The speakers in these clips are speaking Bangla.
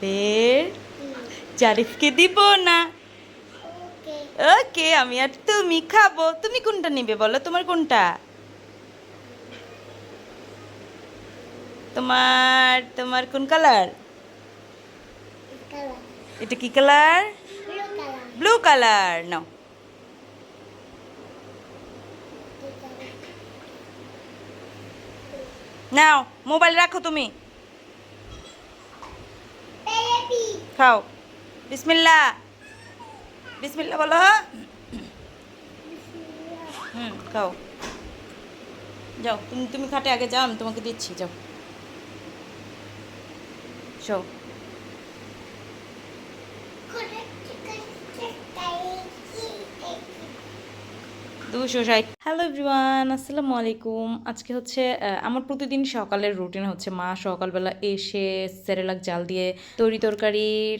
বের জারিফকে দিব না। ওকে। আমি আর তুমি খাব। তুমি কোনটা নিবে বলো? তোমার কোনটা? তোমার তোমার কোন কালার? এটা কি কালার? Blue colour. নাও। নাও মোবাইল রাখো তুমি। খাও। বিসমিল্লা বিসমিল্লা বলো। হুম, খাও। যাও, তুমি তুমি খাটে আগে যাও, আমি তোমাকে দিচ্ছি, যাও। চিকেন দুশো ষাট হ্যালো এভরিওয়ান আসসালামু আলাইকুম। আজকে হচ্ছে আমার প্রতিদিন সকালের রুটিন হচ্ছে মা সকালবেলা এসে সেরেলাক জাল দিয়ে তরি তরকারির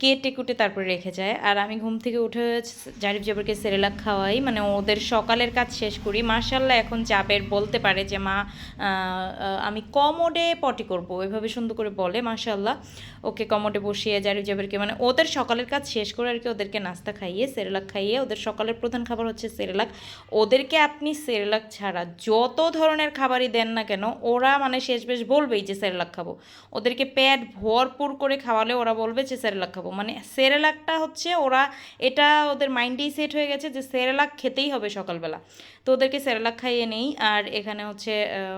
কেটে কুটে তারপরে রেখে যায়। আর আমি ঘুম থেকে উঠে জারিফ জাবরকে সেরেলাক খাওয়াই। মানে ওদের সকালের কাজ শেষ করি। মার্শাল্লাহ এখন জাবের বলতে পারে যে মা আমি কমোডে পটি করব। এভাবে সুন্দর করে বলে মার্শাল্লাহ ওকে কমোডে বসিয়ে জারিফ জাবেরকে মানে ওদের সকালের কাজ শেষ করে আর কি ওদেরকে নাস্তা খাইয়ে সেরেলাক খাইয়ে ওদের সকালের প্রধান খাবার হচ্ছে সেরেলাক ওদেরকে আপনি সেরেলাক ছাড়া যত ধরনের খাবারই দেন না কেন, ওরা মানে শেষ বেশ বলবেই যে সেরেলাক খাব। ওদেরকে পেট ভরপুর করে খাওয়ালে ওরা বলবে যে সেরেলাক খাব। মানে সেরেলাকটা হচ্ছে ওরা এটা ওদের মাইন্ডেই সেট হয়ে গেছে যে সেরেলাক খেতেই হবে সকালবেলা। তো ওদেরকে সেরেলাক খাইয়ে নেই। আর এখানে হচ্ছে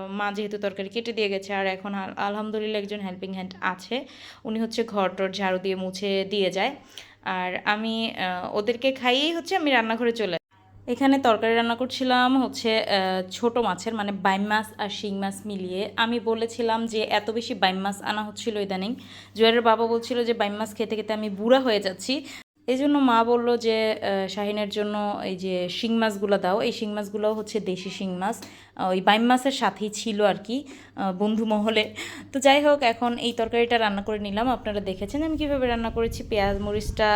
মা যেহেতু তরকারি কেটে দিয়ে গেছে, আর এখন আল- আলহামদুলিল্লাহ একজন হেল্পিং হ্যান্ড আছে। উনি হচ্ছে ঘর টর ঝাড়ু দিয়ে মুছে দিয়ে যায়। আর আমি ওদেরকে খাইয়েই হচ্ছে আমি রান্নাঘরে চলে এখানে তরকারি রান্না করছিলাম হচ্ছে ছোট মাছের মানে বাইম মাছ আর শিং মাছ মিলিয়ে। আমি বলেছিলাম যে এত বেশি বাইম মাছ আনা হচ্ছিল ইদানিং। জুয়ারের বাবা বলছিল যে বাইম মাছ খেতে খেতে আমি বুড়া হয়ে যাচ্ছি। এই জন্য মা বলল যে শাহিনের জন্য এই যে শিং মাছগুলো দাও। এই শিং মাছগুলো হচ্ছে দেশি শিং মাছ। ওই বাইম মাছের সাথেই ছিল আর কি বন্ধু মহলে। তো যাই হোক, এখন এই তরকারিটা রান্না করে নিলাম। আপনারা দেখেছেন আমি কীভাবে রান্না করেছি। পেঁয়াজ, মরিচটা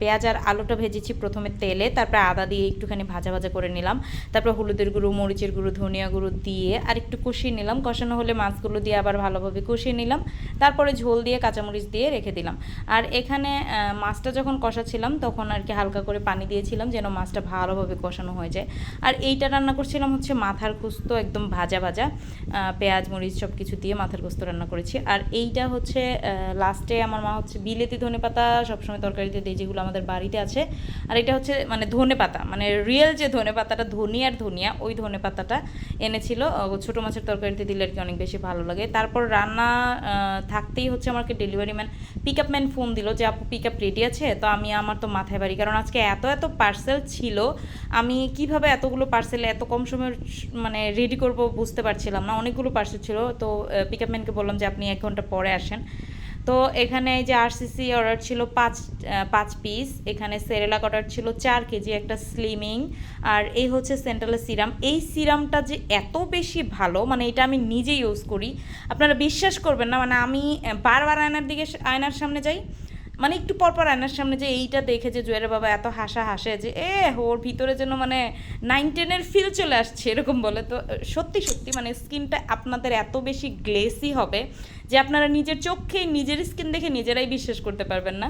পেঁয়াজ আর আলুটা ভেজেছি প্রথমে তেলে। তারপরে আদা দিয়ে একটুখানি ভাজা ভাজা করে নিলাম। তারপর হলুদের গুঁড়ো, মরিচের গুঁড়ো, ধনিয়া গুঁড়ো দিয়ে আর একটু কষিয়ে নিলাম। কষানো হলে মাছগুলো দিয়ে আবার ভালোভাবে কষিয়ে নিলাম। তারপরে ঝোল দিয়ে কাঁচামরিচ দিয়ে রেখে দিলাম। আর এখানে মাছটা যখন কষাচ্ছিলাম, তখন আর কি হালকা করে পানি দিয়েছিলাম যেন মাছটা ভালোভাবে কষানো হয়ে যায়। আর এইটা রান্না করছিলাম হচ্ছে মাথার কুস্ত একদম ভাজা ভাজা পেঁয়াজ, মরিচ সব কিছু দিয়ে মাথার কুস্ত রান্না করেছি। আর এইটা হচ্ছে লাস্টে আমার মা হচ্ছে বিলেতি ধনে পাতা সবসময় তরকারিতে দেয়, যেগুলো আমাদের বাড়িতে আছে। আর এটা হচ্ছে মানে ধনে পাতা মানে রিয়েল যে ধনে পাতাটা ধনিয়ার ধনিয়া, ওই ধনে পাতাটা এনেছিল। ছোটো মাছের তরকারিতে দিলে আর কি অনেক বেশি ভালো লাগে। তারপর রান্না থাকতেই হচ্ছে আমাকে delivery man pick up man phone দিল যে, আপু পিক আপ রেডি আছে? তো আমি আমার তো মাথায় বাড়ি। কারণ আজকে এত এত পার্সেল ছিল, আমি কীভাবে এতগুলো পার্সেল এত কম সময়ের মানে রেডি করব বুঝতে পারছিলাম না। অনেকগুলো পার্সেল ছিল। তো পিক আপ ম্যানকে বললাম যে, আপনি এক ঘণ্টা পরে আসেন। তো, এখানে এই যে আরসিসি অর্ডার ছিল পাঁচ পাঁচ পিস এখানে সেরেলাক অর্ডার ছিল চার কেজি, একটা স্লিমিং আর এই হচ্ছে সেন্ট্রালের সিরাম এই সিরামটা যে এত বেশি ভালো মানে এটা আমি নিজে ইউজ করি। আপনারা বিশ্বাস করবেন না মানে আমি বারবার আয়নার দিকে, আয়নার সামনে যাই মানে একটু পরপর আয়নার সামনে যে এইটা দেখে যে জুয়েলের বাবা এত হাসা হাসে যে, এ, ওর ভিতরে যেন মানে নাইন টেনের ফিল চলে আসছে, এরকম বলে। তো সত্যি সত্যি মানে স্কিনটা আপনাদের এত বেশি গ্লেসি হবে যে আপনারা নিজের চোখেই নিজের স্কিন দেখে নিজেরাই বিশ্বাস করতে পারবেন না।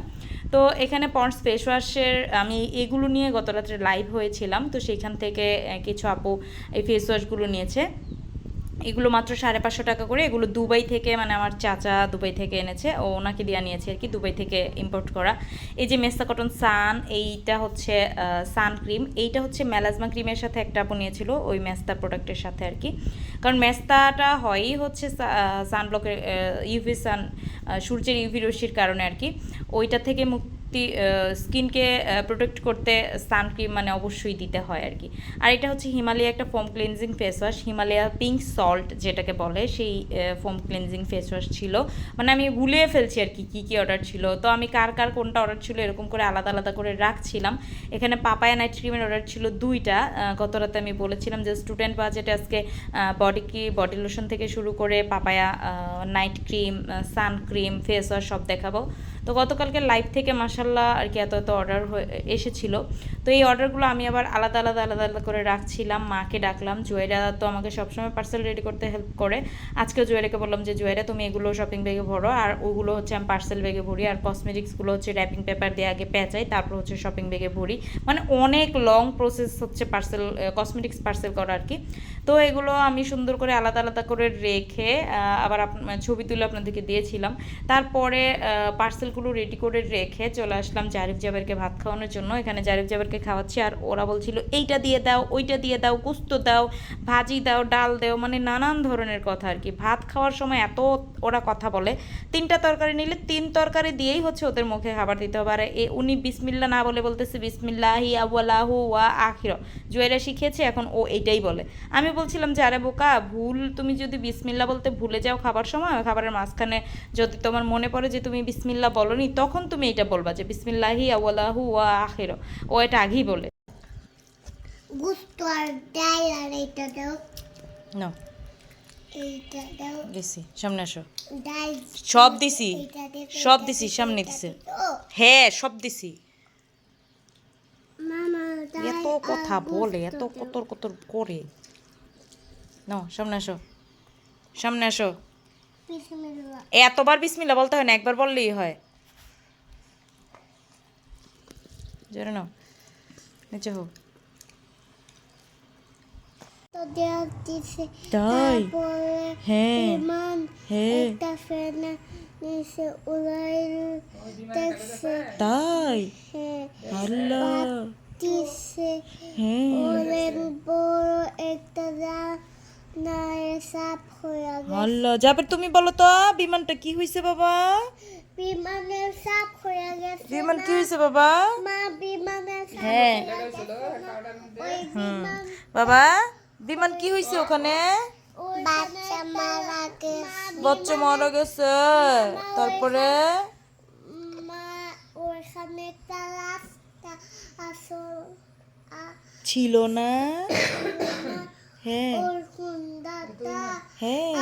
তো এখানে পন্ডস ফেস ওয়াশের আমি এগুলো নিয়ে গত রাত্রে লাইভ হয়েছিলাম। তো সেইখান থেকে কিছু আপু এই ফেস ওয়াশগুলো নিয়েছে। এগুলো মাত্র সাড়ে পাঁচশো টাকা করে। এগুলো দুবাই থেকে মানে আমার চাচা দুবাই থেকে এনেছে। ও ওনাকে দিয়ে নিয়েছে আর কি, দুবাই থেকে ইম্পোর্ট করা। এই যে মেস্তা কটন সান এইটা হচ্ছে সান ক্রিম এইটা হচ্ছে ম্যালাজমা ক্রিমের সাথে একটা আপু নিয়েছিল, ওই মেস্তা প্রোডাক্টের সাথে আর কি। কারণ মেস্তাটা হয়ই হচ্ছে সানব্লকের ইউভি সান সূর্যের ইউভি রশ্মির কারণে আর কি। ওইটা থেকে মুক্তি স্কিনকে প্রোটেক্ট করতে সানক্রিম মানে অবশ্যই দিতে হয় আর কি। আর এটা হচ্ছে হিমালয়া একটা foam cleansing face wash Himalaya pink salt যেটাকে বলে, সেই ফোম ক্লিনজিং ফেস ওয়াশ ছিল। মানে আমি গুলিয়ে ফেলছি আর কি, কী কী অর্ডার ছিল। তো আমি কার কার কোনটা অর্ডার ছিল এরকম করে আলাদা আলাদা করে রাখছিলাম। এখানে পাপায়া নাইট ক্রিমের অর্ডার ছিল দুইটা। গত রাতে আমি বলেছিলাম যে স্টুডেন্ট বাজেটে আজকে বডি কি বডি লোশন থেকে শুরু করে papaya night cream sun cream face wash সব দেখাবো। তো গতকালকে লাইভ থেকে মাসাল্লাহ আর কি এত এত অর্ডার এসেছিল। তো এই অর্ডারগুলো আমি আবার আলাদা আলাদা আলাদা আলাদা করে রাখছিলাম, মাকে ডাকলাম। জুয়েরা তো আমাকে সবসময় পার্সেল রেডি করতে হেল্প করে। আজকে জুয়েরাকে বললাম যে, জুয়েরা, তুমি এগুলো শপিং ব্যাগে ভরো। আর ওগুলো হচ্ছে আমি পার্সেল ব্যাগে ভরি। আর কসমেটিক্সগুলো হচ্ছে র্যাপিং পেপার দিয়ে আগে পেঁচাই, তারপর হচ্ছে শপিং ব্যাগে ভরি। মানে অনেক লং প্রসেস হচ্ছে পার্সেল কসমেটিক্স পার্সেল করা আর কি। তো এগুলো আমি সুন্দর করে আলাদা আলাদা করে রেখে আবার ছবি তুলে আপনাদেরকে দিয়েছিলাম। তারপরে পার্সেলগুলো রেডি করে রেখে চলে আসলাম জারিফ জাবেরকে ভাত খাওয়ানোর জন্য। এখানে জারিফ জাবেরকে খাওয়াচ্ছি আর ওরা বলছিল, এইটা দিয়ে দাও, ওইটা দিয়ে দাও কুস্তো দাও, ভাজি দাও, ডাল দাও। মানে নানান ধরনের কথা আর কি। ভাত খাওয়ার সময় এত ওরা কথা বলে, তিনটা তরকারি নিলে তিন তরকারি দিয়েই হচ্ছে ওদের মুখে খাবার দিতে হবে। আর এ উনি বিসমিল্লা না বলে বলতেছে বিসমিল্লা বিসমিল্লাহি আবুয়ালাহু ওয়া আখির। জুয়েরা শিখেছে এখন ও এইটাই বলে। আমি বলছিলাম যে, আরে বোকা, ভুল, তুমি যদি বিসমিল্লা বলতে ভুলে যাও খাবার সময়, খাবারের মাঝখানে যদি তোমার মনে পড়ে যে তুমি বিসমিল্লা বলনি তখন তুমি এটা বলবা যে বিসমিল্লাহি আবুয়ালাহু ওয়া আখির। ও এটা আগেই বলে। গুস্ত আর ডাল আর এইটা দাও। না এইটা দাও। দিছি সামনে আসো। ডাল সব দিছি সব দিছি সামনে দিছে। হ্যাঁ সব দিছি। এত কথা বলে এত কতর কতর করে। নাও সামনে আসো। সামনে আসো। এতবার বিসমিল্লা বলতে হয় না একবার বললেই হয়। জোরে নাও নিচে হোক তাই? হ্যাঁ। হ্যাঁ। তাই আল্লাহ আল্লাহ যাবে তুমি বলো তো বিমানটা কি হয়েছে বাবা? বিমানের সাপ হয়ে বিমান কি হয়েছে বাবা? হ্যাঁ। বাবা বিমান কি হয়েছে ওখানে? বাচ্চা মারা গেছে। তারপরে? ছিল না? হ্যাঁ। হ্যাঁ।